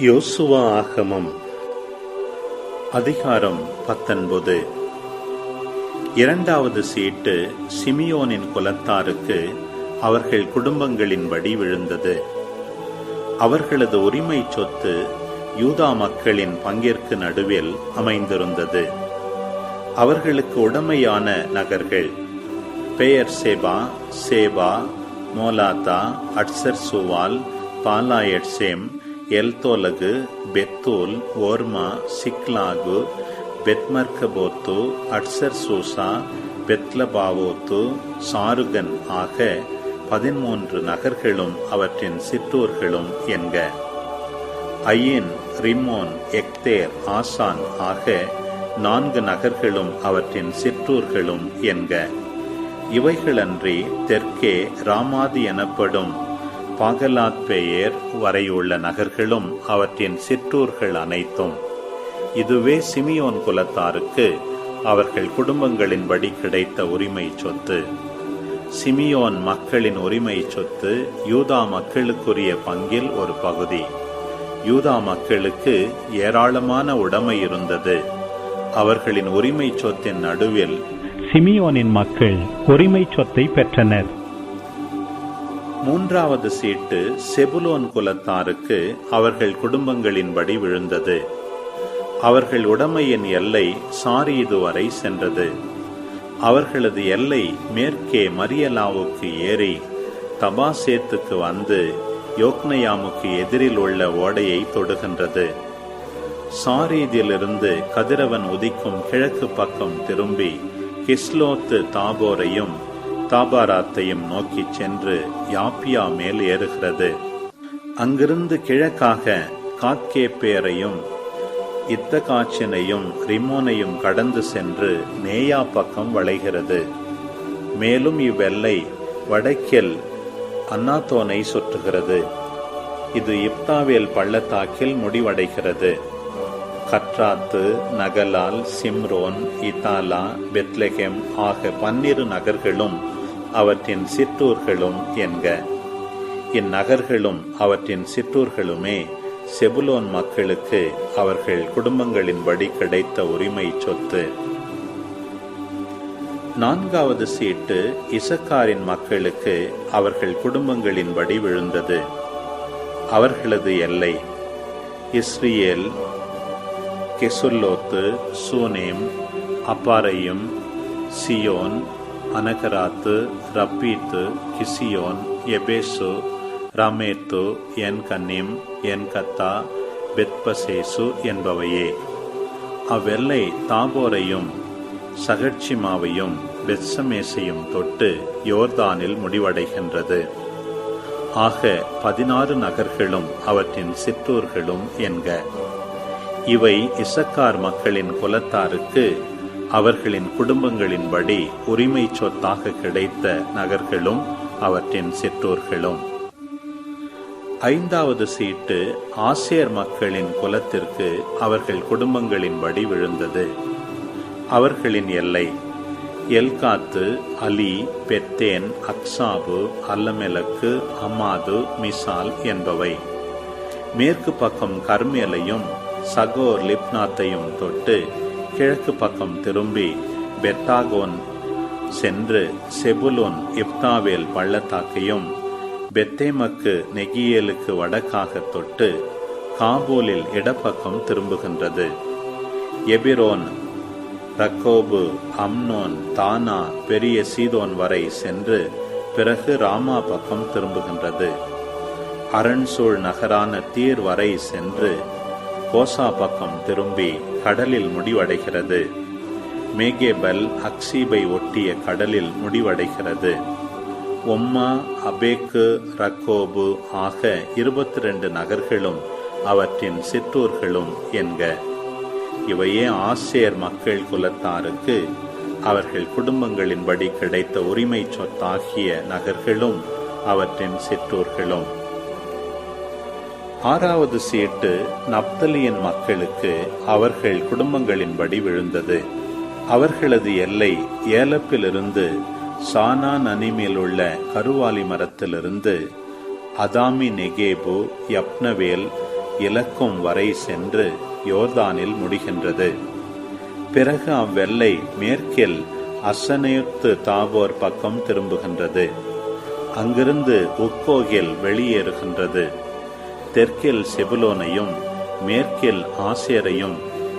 யோசுவா ஆகமம் அதிகாரம் பத்தொன்பது. இரண்டாவது சீட்டு சிமியோனின் குலத்தாருக்கு அவர்கள் குடும்பங்களின்படி விழுந்தது. அவர்களது உரிமை சொத்து யூதா மக்களின் பங்கிற்கு நடுவில் அமைந்திருந்தது. அவர்களுக்கு உடமையான நகர்கள் பெயர் சேபா சேபா மோலாத்தா அட்சர் சுவால் பாலாயட்சேம் எல்தோலகு பெத்தூல் ஓர்மா சிக்லாகு பெத்மர்கபோத்து அட்சர் சூசா பெத்லபாவோத்து சாருகன் ஆக பதிமூன்று நகர்களும் அவற்றின் சிற்றூர்களும் என்க. ஐயின் ரிமோன் எக்தேர் ஆசான் ஆக நான்கு நகர்களும் அவற்றின் சிற்றூர்களும் என்க. இவைகளன்றி தெற்கே ராமாதி எனப்படும் பாகலாத் பெயர் வரையுள்ள நகர்களும் அவற்றின் சிற்றூர்கள் அனைத்தும். இதுவே சிமியோன் குலத்தாருக்கு அவர்கள் குடும்பங்களின்படி கிடைத்த உரிமை சொத்து. சிமியோன் மக்களின் உரிமை சொத்து யூதா மக்களுக்குரிய பங்கில் ஒரு பகுதி. யூதா மக்களுக்கு ஏராளமான உடைமை இருந்தது. அவர்களின் உரிமை சொத்தின் நடுவில் சிமியோனின் மக்கள் உரிமை சொத்தை பெற்றனர். மூன்றாவது சீட்டு செபுலோன் குலத்தாருக்கு அவர்கள் குடும்பங்களின்படி விழுந்தது. அவர்கள் உடமையின் எல்லை சாரீது வரை சென்றது. அவர்களது எல்லை மேற்கே மரியலாவுக்கு ஏறி தபாசேத்துக்கு வந்து யோக்னயாமுக்கு எதிரில் உள்ள ஓடையை தொடுகின்றது. சாரீதியிலிருந்து கதிரவன் உதிக்கும் கிழக்கு பக்கம் திரும்பி கிஸ்லோத்து தாபோரையும் தாபாராத்தையும் நோக்கி சென்று யாப்பியா மேல் ஏறுகிறது. அங்கிருந்து கிழக்காக காத்கேப்பேரையும் இத்தகாச்சினையும் ரிமோனையும் கடந்து சென்று நேயா பக்கம் வளைகிறது. மேலும் இவ்வெல்லை வடக்கில் அன்னாத்தோனை சுற்றுகிறது. இது இப்தாவேல் பள்ளத்தாக்கில் முடிவடைகிறது. கட்ராத்து நகலால் சிம்ரோன் இத்தாலா பெத்லெகெம் ஆக பன்னிரு நகர்களும் அவற்றின் சிற்றூர்களும் என்க. இந்நகர்களும் அவற்றின் சிற்றூர்களுமே செபுலோன் மக்களுக்கு அவர்கள் குடும்பங்களின்படி கிடைத்த உரிமை சொத்து. நான்காவது சீட்டு இசக்காரின் மக்களுக்கு அவர்கள் குடும்பங்களின்படி விழுந்தது. அவர்களது எல்லை இஸ்ரியேல் கெசுல்லோத்து சூனேம் அப்பாரையும் சியோன் அனகராத்து ரப்பீத்து கிசியோன் எபேசு ரமேத்து என் கன்னிம் என் கத்தா பெத்பசேசு என்பவையே. அவ்வெல்லை தாபோரையும் சகட்சிமாவையும் பெத்சமேசையும் தொட்டு யோர்தானில் முடிவடைகின்றது. ஆக பதினாறு நகர்களும் அவற்றின் சிற்றூர்களும் என்க. இவை இசக்கார் மக்களின் குலத்தாருக்கு அவர்களின் குடும்பங்களின்படி உரிமை சொத்தாக கிடைத்த நகர்களும் அவற்றின் சிற்றூர்களும். ஐந்தாவது சீட்டு ஆசியர் மக்களின் குலத்திற்கு அவர்கள் குடும்பங்களின்படி விழுந்தது. அவர்களின் எல்லை எல்காத்து அலி பெத்தேன் அக்சாபு அல்லமெலக்கு அம்மாது மிசால் என்பவை. மேற்கு பக்கம் கர்மேலையும் சகோர் லிப்னாத்தையும் தொட்டு கிழக்கு பக்கம் திரும்பி பெத்தாகோன் சென்று செபுலோன் இப்தாவேல் பள்ளத்தாக்கையும் பெத்தேமக்கு நெகியேலுக்கு வடக்காக தொட்டு காபூலில் இடப்பக்கம் திரும்புகின்றது. எபிரோன் ரக்கோபு அம்னோன் தானா பெரிய சீதோன் வரை சென்று பிறகு ராமா பக்கம் திரும்புகின்றது. அரண்சூழ் நகரான தீர் வரை சென்று கோசா பக்கம் திரும்பி கடலில் முடிவடைகிறது. மேகேபல் அக்சீபை ஒட்டிய கடலில் முடிவடைகிறது. ஒம்மா அபேக்கு ரக்கோபு ஆக இருபத்தி ரெண்டு நகர்களும் அவற்றின் சிற்றூர்களும் என்க. இவையே ஆசிரியர் மக்கள் குலத்தாருக்கு அவர்கள் குடும்பங்களின்படி கிடைத்த உரிமை சொத்தாகிய நகர்களும் அவற்றின் சிற்றூர்களும். ஆறாவது சீட்டு நப்தலியின் மக்களுக்கு அவர்கள் குடும்பங்களின்படி விழுந்தது. அவர்களது எல்லை ஏலப்பிலிருந்து சானா நனிமேலுள்ள கருவாலி மரத்திலிருந்து அதாமி நெகேபு யப்னவேல் இலக்கும் வரை சென்று யோர்தானில் முடிகின்றது. பிறகு அவ்வெல்லை மேற்கில் அசனேத்து தாவோர் பக்கம் திரும்புகின்றது. அங்கிருந்து உக்கோகில் வெளியேறுகின்றது. தெற்கில் செபுலோனையும் மேற்கில் ஆசேரையும்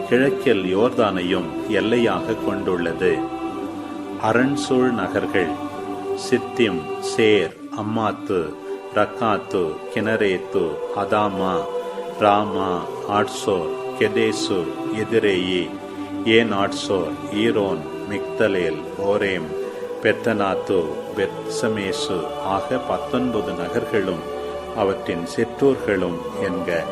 கிழக்கில் யோர்தானையும் எல்லையாக கொண்டுள்ளது. அரண்சூழ் நகர்கள் சித்திம் சேர் அம்மாத்து ரக்காத்து கினரேத்து அதாமா ராமா ஆட்சோர் கெதேசு எதிரேயி ஏன் ஆட்சோர் ஈரோன் மிக்தலேல் ஓரேம் பெத்தனாத்து பெத்சமேசு ஆக பத்தொன்பது நகர்களும் அவற்றின் சிற்றூர்களும் என்க.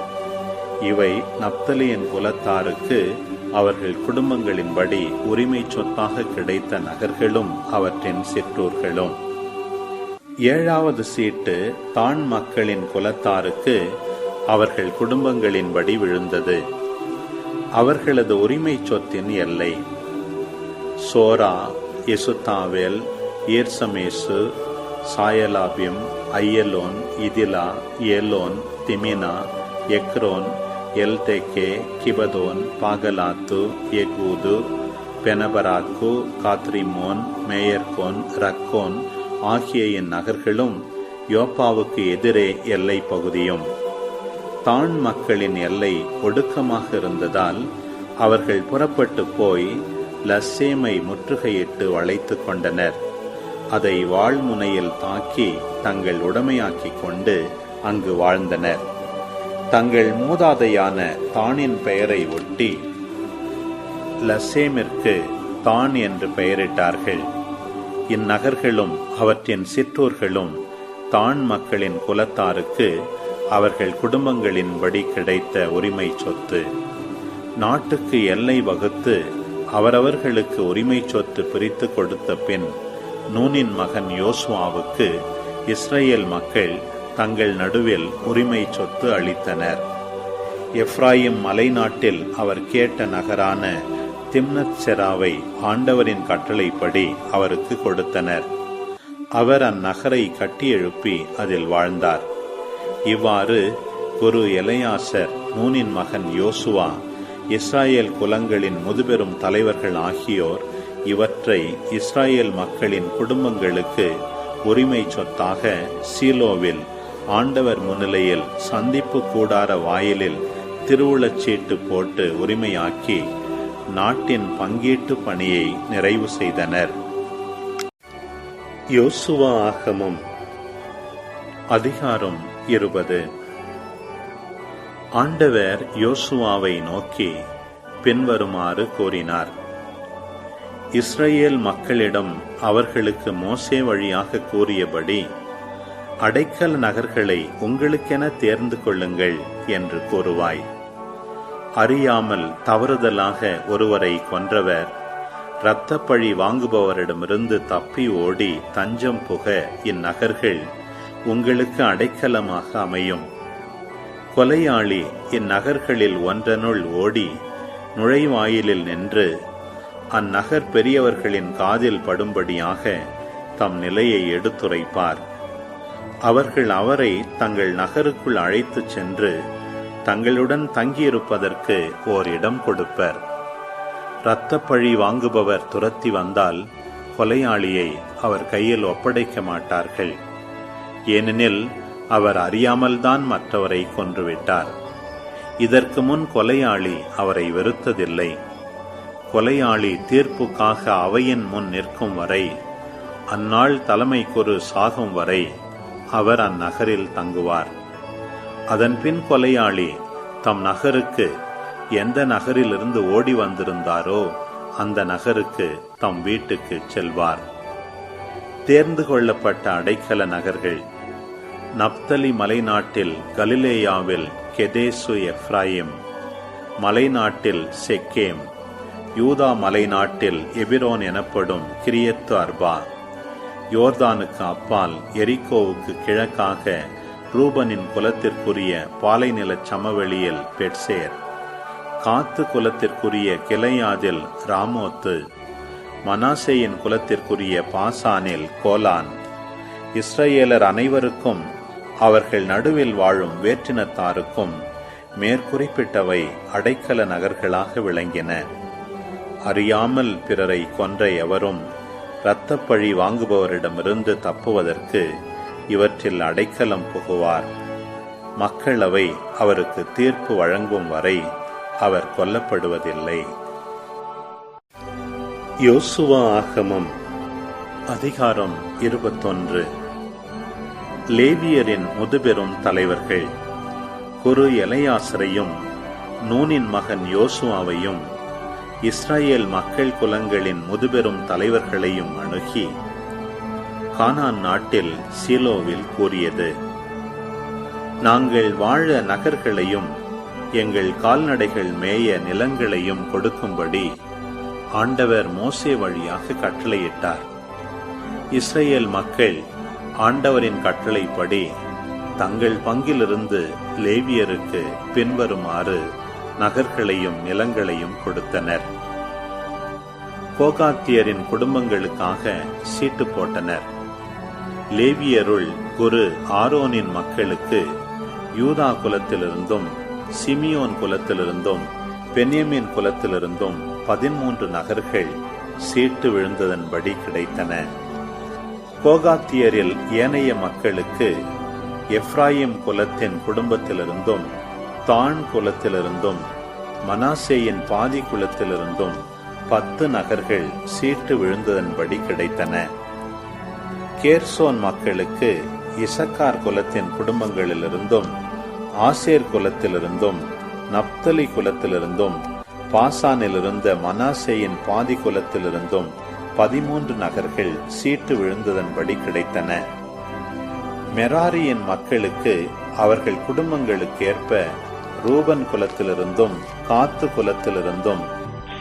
இவை நப்தலியின் குலத்தாருக்கு அவர்கள் குடும்பங்களின்படி உரிமை சொத்தாக கிடைத்த நகர்களும் அவற்றின் சிற்றூர்களும். ஏழாவது சீட்டு தான் மக்களின் குலத்தாருக்கு அவர்கள் குடும்பங்களின்படி விழுந்தது. அவர்களது உரிமை சொத்தின் எல்லை. சோரா எசுத்தாவேல் ஈர்சமேசு சாயலாபிம் ஐயலோன் இதிலா ஏலோன் திமினா எக்ரோன் எல்தெக்கே கிபதோன் பாகலாத்து எகூது பெனபராக்கு காத்ரிமோன் மேயர்கோன் ரக்கோன் ஆகிய இந்நகர்களும் யோப்பாவுக்கு எதிரே எல்லை பகுதியும். தான் மக்களின் எல்லை ஒடுக்கமாக இருந்ததால் அவர்கள் புறப்பட்டு போய் லஸ்ஸேமை முற்றுகையிட்டு வளைத்துக் கொண்டனர். அதை வாழ்முனையில் தாக்கி தங்கள் உடமையாக்கிக் கொண்டு அங்கு வாழ்ந்தனர். தங்கள் மூதாதையான தானின் பெயரை ஒட்டி லசேமிற்கு தான் என்று பெயரிட்டார்கள். இந்நகர்களும் அவற்றின் சிற்றூர்களும் தான் மக்களின் குலத்தாருக்கு அவர்கள் குடும்பங்களின்படி கிடைத்த உரிமை சொத்து. நாட்டுக்கு எல்லை வகுத்து அவரவர்களுக்கு உரிமை சொத்து பிரித்து கொடுத்த பின் நூனின் மகன் யோசுவாவுக்கு இஸ்ரேல் மக்கள் தங்கள் நடுவில் உரிமை சொத்து அளித்தனர். எப்ராயிம் மலைநாட்டில் அவர் கேட்ட நகரான திம்னத் செராவை ஆண்டவரின் கட்டளைப்படி அவருக்கு கொடுத்தனர். அவர் அந்நகரை கட்டி எழுப்பி அதில் வாழ்ந்தார். இவ்வாறு குரு எலையாசர் நூனின் மகன் யோசுவா இஸ்ராயேல் குலங்களின் முதுபெரும் தலைவர்கள் ஆகியோர் இவற்றை இஸ்ராயேல் மக்களின் குடும்பங்களுக்கு உரிமை சொத்தாக சீலோவில் ஆண்டவர் முன்னிலையில் சந்திப்பு கூடார வாயிலில் திருவுளச்சீட்டு போட்டு உரிமையாக்கி நாட்டின் பங்கீட்டு பணியை நிறைவு செய்தனர். யோசுவா ஆகமம் அதிகாரம் இருபது. ஆண்டவர் யோசுவாவை நோக்கி பின்வருமாறு கூறினார். இஸ்ரேல் மக்களிடம் அவர்களுக்கு மோசே வழியாக கூறியபடி அடைக்கல் நகர்களை உங்களுக்கென தேர்ந்து கொள்ளுங்கள் என்று கூறுவாய். அறியாமல் தவறுதலாக ஒருவரை கொன்றவர் இரத்தப்பழி வாங்குபவரிடமிருந்து தப்பி ஓடி தஞ்சம் புக இந்நகர்கள் உங்களுக்கு அடைக்கலமாக அமையும். கொலையாளி இந்நகர்களில் ஒன்றனுள் ஓடி நுழைவாயிலில் நின்று அந்நகர் பெரியவர்களின் காதில் படும்படியாக தம் நிலையை எடுத்துரைப்பார். அவர்கள் அவரை தங்கள் நகருக்குள் அழைத்துச் சென்று தங்களுடன் தங்கியிருப்பதற்கு ஓர் இடம் கொடுப்பர். இரத்தப்பழி வாங்குபவர் துரத்தி வந்தால் கொலையாளியை அவர் கையில் ஒப்படைக்க மாட்டார்கள். ஏனெனில் அவர் அறியாமல்தான் மற்றவரை கொன்றுவிட்டார். இதற்கு முன் கொலையாளி அவரை வெறுத்ததில்லை. கொலையாளி தீர்ப்புக்காக அவையின் முன் நிற்கும் வரை அந்நாள் தலைமைக்கொரு சாகும் வரை அவர் அந்நகரில் தங்குவார். அதன்பின் கொலையாளி தம் நகருக்கு எந்த நகரிலிருந்து ஓடி வந்திருந்தாரோ அந்த நகருக்கு தம் வீட்டுக்கு செல்வார். தேர்ந்து கொள்ளப்பட்ட அடைக்கல நகர்கள் நப்தலி மலைநாட்டில் கலிலேயாவில் கெதேசு எஃப்ராயிம் மலைநாட்டில் செக்கேம் யூதா மலை நாட்டில் எபிரோன் எனப்படும் கிரியத்து அர்பா யோர்தானுக்கு அப்பால் எரிக்கோவுக்கு கிழக்காக ரூபனின் குலத்திற்குரிய பாலைநிலச் சமவெளியில் பெட்சேர். காத்து குலத்திற்குரிய கிளையாதில் ராமோத்து. மனாசேயின் குலத்திற்குரிய பாசானில் கோலான். இஸ்ரேலர் அனைவருக்கும் அவர்கள் நடுவில் வாழும் வேற்றினத்தாருக்கும் மேற்குறிப்பிட்டவை அடைக்கல நகர்களாக விளங்கின. அறியாமல் பிறரை கொன்ற எவரும் இரத்தப்பழி வாங்குபவரிடமிருந்து தப்புவதற்கு இவற்றில் அடைக்கலம் புகுவார். மக்களவை அவருக்கு தீர்ப்பு வழங்கும் வரை அவர் கொல்லப்படுவதில்லை. யோசுவா ஆகமம் அதிகாரம் இருபத்தொன்று. லேவியரின் முதுபெரும் தலைவர்கள் குரு எலையாசரையும் நூனின் மகன் யோசுவாவையும் இஸ்ரேல் மக்கள் குலங்களின் முதுபெரும் தலைவர்களையும் அணுகி கானான் நாட்டில் சீலோவில் கூறியது நாங்கள் வாழ நகர்களையும் எங்கள் கால்நடைகள் மேய நிலங்களையும் கொடுக்கும்படி ஆண்டவர் மோசே வழியாக கட்டளையிட்டார். இஸ்ரேல் மக்கள் ஆண்டவரின் கட்டளைப்படி தங்கள் பங்கிலிருந்து லேவியருக்கு பின்வருமாறு நகர்களையும் நிலங்களையும் கொடுத்தனர். கோகாத்தியரின் குடும்பங்களுக்காக சீட்டு போட்டனர். லேவியருள் குரு ஆரோனின் மக்களுக்கு யூதா குலத்திலிருந்தும் சிமியோன் குலத்திலிருந்தும் பென்யமின் குலத்திலிருந்தும் பதிமூன்று நகர்கள் சீட்டு விழுந்ததன்படி கிடைத்தன. கோகாத்தியரில் ஏனைய மக்களுக்கு எப்ராயிம் குலத்தின் குடும்பத்திலிருந்தும் தாண் குலத்திலிருந்தும் மனாசேயின் பாதி குலத்திலிருந்தும் பத்து நகர்கள் சீட்டு விழுந்ததன்படி கிடைத்தன. கேர்சோன் மக்களுக்கு இசக்கார் குலத்தின் குடும்பங்களிலிருந்தும் ஆசேர் குலத்திலிருந்தும் நப்தலி குலத்திலிருந்தும் பாசானில் இருந்த மனாசேயின் பாதி குலத்திலிருந்தும் பதிமூன்று நகர்கள் சீட்டு விழுந்ததன்படி கிடைத்தன. மெராரியின் மக்களுக்கு அவர்கள் குடும்பங்களுக்கு ஏற்ப ரூபன் குலத்திலிருந்தும் காத்து குலத்திலிருந்தும்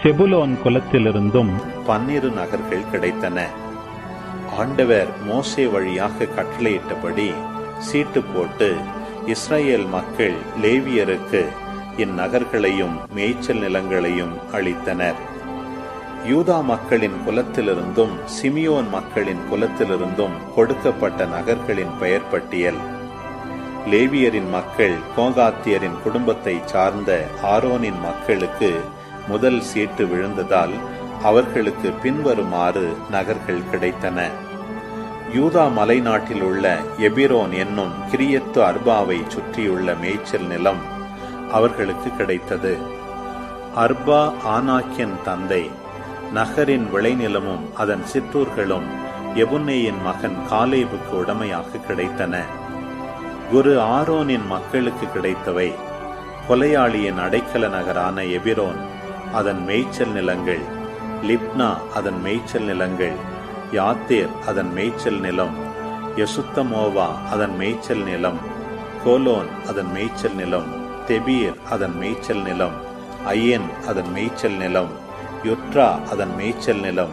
செபுலோன் குலத்திலிருந்தும் பன்னிரு நகர்கள் கிடைத்தன. ஆண்டவர் மோசே வழியாக கட்டளையிட்டபடி சீட்டு போட்டு இஸ்ரேல் மக்கள் லேவியருக்கு இந்நகர்களையும் மேய்ச்சல் நிலங்களையும் அளித்தனர். யூதா மக்களின் குலத்திலிருந்தும் சிமியோன் மக்களின் குலத்திலிருந்தும் கொடுக்கப்பட்ட நகர்களின் பெயர் பட்டியல். லேவியரின் மக்கள் கோகாத்தியரின் குடும்பத்தை சார்ந்த ஆரோனின் மக்களுக்கு முதல் சீட்டு விழுந்ததால் அவர்களுக்கு பின்வருமாறு நகர்கள் கிடைத்தன. யூதா மலைநாட்டில் உள்ள எபிரோன் என்னும் கிரியத்து அர்பாவை சுற்றியுள்ள மேய்ச்சல் நிலம் அவர்களுக்கு கிடைத்தது. அர்பா ஆனாக்கியன் தந்தை நகரின் விளைநிலமும் அதன் சிற்றூர்களும் எபுன்னேயின் மகன் காலேபுக்கு உடமையாக கிடைத்தன. குரு ஆரோனின் மக்களுக்கு கிடைத்தவை. கொலையாளியின் அடைக்கல நகரான எபிரோன் அதன் மேய்ச்சல் நிலங்கள். லிப்னா அதன் மேய்ச்சல் நிலங்கள். யாத்தேர் அதன் மேய்ச்சல் நிலம். யசுத்தமோவா அதன் மேய்ச்சல் நிலம். கோலோன் அதன் மேய்ச்சல் நிலம். தெபீர் அதன் மேய்ச்சல் நிலம். ஐயன் அதன் மேய்ச்சல் நிலம். யுட்ரா அதன் மேய்ச்சல் நிலம்.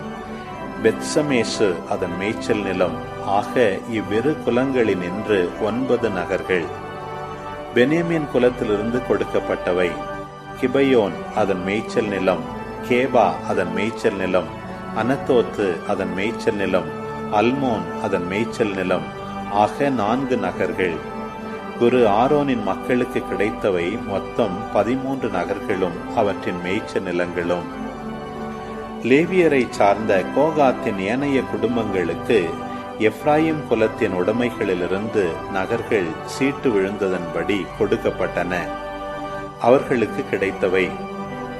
பெத்சமேசு அதன் மேய்ச்சல் நிலம். ஆக இவ்விரு குலங்களினின்று ஒன்பது நகர்கள். பெனேமின் குலத்திலிருந்து கொடுக்கப்பட்டவை. கிபயோன் அதன் மேய்ச்சல் நிலம். கேபா அதன் மேய்ச்சல் நிலம். அனத்தோத்து அதன் மேய்ச்சல் நிலம். அல்மோன் அதன் மேய்ச்சல் நிலம். ஆக நான்கு நகர்கள். குரு ஆரோனின் மக்களுக்கு கிடைத்தவை மொத்தம் பதிமூன்று நகர்களும் அவற்றின் மேய்ச்சல் நிலங்களும். லேவியரை சார்ந்த கோகாத்தின் ஏனைய குடும்பங்களுக்கு எப்ராயிம் குலத்தின் உடைமைகளிலிருந்து நகர்கள் சீட்டு விழுந்ததன்படி கொடுக்கப்பட்டன. அவர்களுக்கு கிடைத்தவை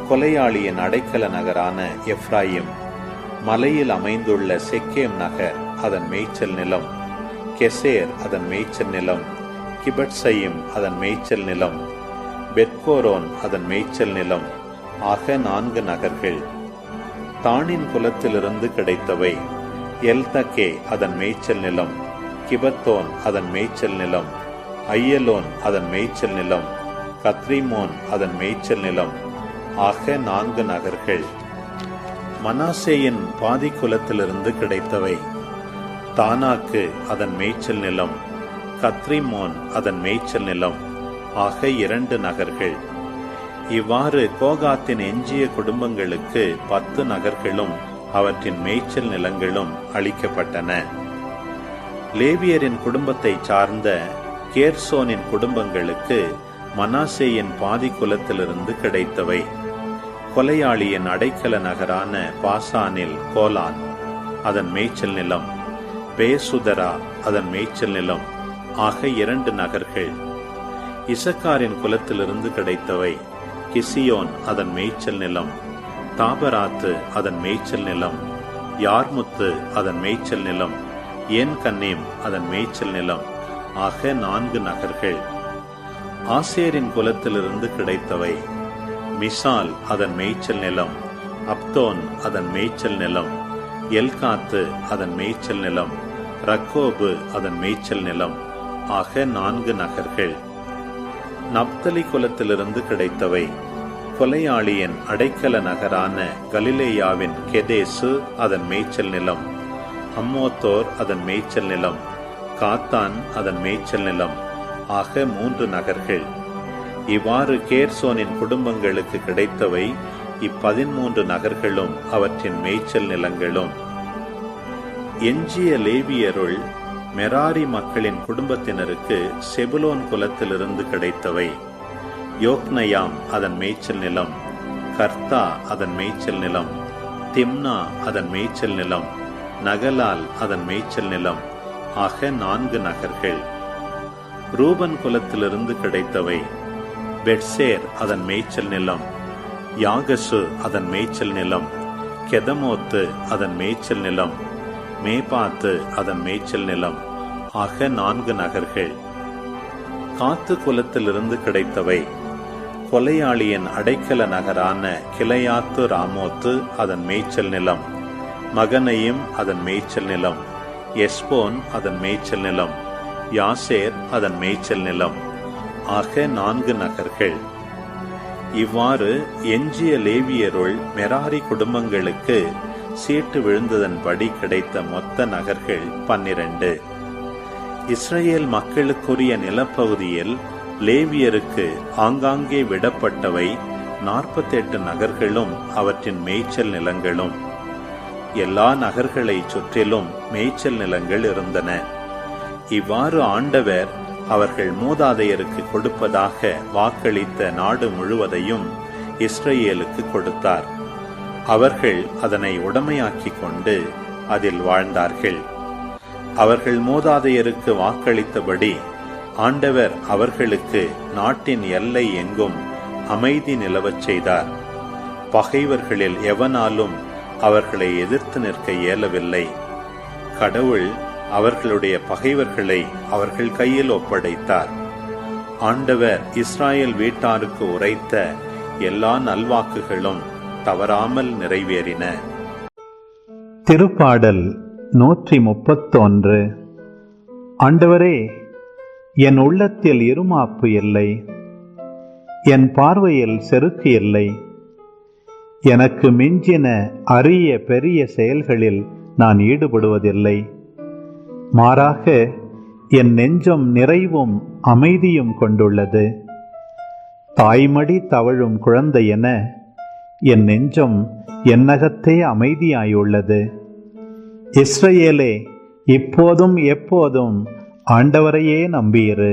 கொலையாளியின் அடைக்கல நகரான எப்ராயிம். மலையில் அமைந்துள்ள செக்கேம் நகர் அதன் மேய்ச்சல் நிலம். கெசேர் அதன் மேய்ச்சல் நிலம். கிபட்சையும் அதன் மேய்ச்சல் நிலம். பெட்கோரோன் அதன் மேய்ச்சல் நிலம். ஆக நான்கு நகர்கள். தானின் குலத்திலிருந்து கிடைத்தவை எல்தகே அதன் மேய்ச்சல் நிலம் கிபத்தோன் அதன் மேய்ச்சல் நிலம் ஐயலோன் அதன் மேய்ச்சல் நிலம் கத்ரிமோன் அதன் மேய்ச்சல் நிலம் ஆக நான்கு நகர்கள். மனாசேயின் பாதி குலத்திலிருந்து கிடைத்தவை. தானாக்கு அதன் மேய்ச்சல் நிலம் கத்ரிமோன் அதன் மேய்ச்சல் நிலம் ஆக இரண்டு நகர்கள். இவ்வாறு கோகாத்தின் எஞ்சிய குடும்பங்களுக்கு பத்து நகர்களும் அவற்றின் மேய்ச்சல் நிலங்களும் அளிக்கப்பட்டன லேவியரின் குடும்பத்தை சார்ந்த கேர்சோனின் குடும்பங்களுக்கு மனாசேயின் பாதி குலத்திலிருந்து கிடைத்தவை. கொலையாளியின் அடைக்கல நகரான பாசானில் கோலான் அதன் மேய்ச்சல் நிலம். பேசுதரா அதன் மேய்ச்சல் நிலம். ஆக இரண்டு நகர்கள். இசக்காரின் குலத்திலிருந்து கிடைத்தவை. கிசியோன் அதன் மேய்ச்சல் நிலம். தாபராத்து அதன் மேய்ச்சல் நிலம் யார்முத்து அதன் மேய்ச்சல் நிலம் ஏன் கன்னேம் அதன் மேய்ச்சல் நிலம் ஆக நான்கு நகர்கள். ஆசேரின் குலத்திலிருந்து கிடைத்தவை மிசால் அதன் மேய்ச்சல் நிலம் அப்தோன் அதன் மேய்ச்சல் நிலம் எல்காத்து அதன் மேய்ச்சல் நிலம் ரக்கோபு அதன் மேய்ச்சல் நிலம் ஆக நான்கு நகர்கள். நப்தலி குலத்திலிருந்து கிடைத்தவை கொலையாளியின் அடைக்கல நகரான கலிலேயாவின் கெதேசு அதன் மேய்ச்சல் நிலம் அம்மோத்தோர் அதன் மேய்ச்சல் நிலம் காத்தான் அதன் மேய்ச்சல் நிலம் ஆக மூன்று நகர்கள். இவ்வாறு கேர்சோனின் குடும்பங்களுக்கு கிடைத்தவை இப்பதிமூன்று நகர்களும் அவற்றின் மேய்ச்சல் நிலங்களும். எஞ்சிய லேவியருள் மெராரி மக்களின் குடும்பத்தினருக்கு செபுலோன் குலத்திலிருந்து கிடைத்தவை. யோக்னயாம் அதன் மேய்ச்சல் நிலம் கர்த்தா அதன் மேய்ச்சல் நிலம் திம்னா அதன் மேய்ச்சல் நிலம் நகலால் அதன் மேய்ச்சல் நிலம் ஆக நான்கு நகர்கள். ரூபன் குலத்திலிருந்து கிடைத்தவை. பெட்சேர் அதன் மேய்ச்சல் நிலம் யாகசு அதன் மேய்ச்சல் நிலம் கெதமோத்து அதன் மேய்ச்சல் நிலம் மேபாத்து அதன் மேய்ச்சல் நிலம் ஆக நான்கு நகர்கள். காத்து குலத்திலிருந்து கிடைத்தவை. கொலையாளியின் அடைக்கல நகரான கிளையாத்து ராமோத்து அதன் மேய்ச்சல் நிலம் மகனையும் அதன் மேய்ச்சல் நிலம் எஸ்போன் அதன் மேய்ச்சல் நிலம் யாசேர் அதன் மேய்ச்சல் நிலம் ஆக நான்கு நகர்கள். இவ்வாறு எஞ்சிய லேவியருள் மெராரி குடும்பங்களுக்கு சீட்டு விழுந்ததன்படி கிடைத்த மொத்த நகர்கள் பன்னிரண்டு. இஸ்ரேல் மக்களுக்குரிய நிலப்பகுதியில் லேவியருக்கு ஆங்காங்கே விடப்பட்டவை நாற்பத்தெட்டு நகர்களும் அவற்றின் மேய்ச்சல் நிலங்களும். எல்லா நகர்களை சுற்றிலும் மேய்ச்சல் நிலங்கள் இருந்தன. இவ்வாறு ஆண்டவர் அவர்கள் மூதாதையருக்கு கொடுப்பதாக வாக்களித்த நாடு முழுவதையும் இஸ்ரேலுக்கு கொடுத்தார். அவர்கள் அதனை உடமையாக்கிக் கொண்டு அதில் வாழ்ந்தார்கள். அவர்கள் மூதாதையருக்கு வாக்களித்தபடி ஆண்டவர் அவர்களுக்கு நாட்டின் எல்லை எங்கும் அமைதி நிலவச் செய்தார். பகைவர்களில் எவனாலும் அவர்களை எதிர்த்து நிற்க இயலவில்லை. கடவுள் அவர்களுடைய பகைவர்களை அவர்கள் கையில் ஒப்படைத்தார். ஆண்டவர் இஸ்ராயேல் வீட்டாருக்கு உரைத்த எல்லா நல்வாக்குகளும் தவறாமல் நிறைவேறின. திருப்பாடல் நூற்றி முப்பத்தொன்று. ஆண்டவரே என் உள்ளத்தில் இருமாப்பு இல்லை. என் பார்வையில் செருக்கு இல்லை. எனக்கு மிஞ்சின அரிய பெரிய செயல்களில் நான் ஈடுபடுவதில்லை. மாறாக என் நெஞ்சம் நிறைவும் அமைதியும் கொண்டுள்ளது. தாய்மடி தவழும் குழந்தை என என் நெஞ்சம் என்னகத்தே அமைதியாயுள்ளது. இஸ்ரேலே இப்போதும் எப்போதும் ஆண்டவரையே நம்பியிரு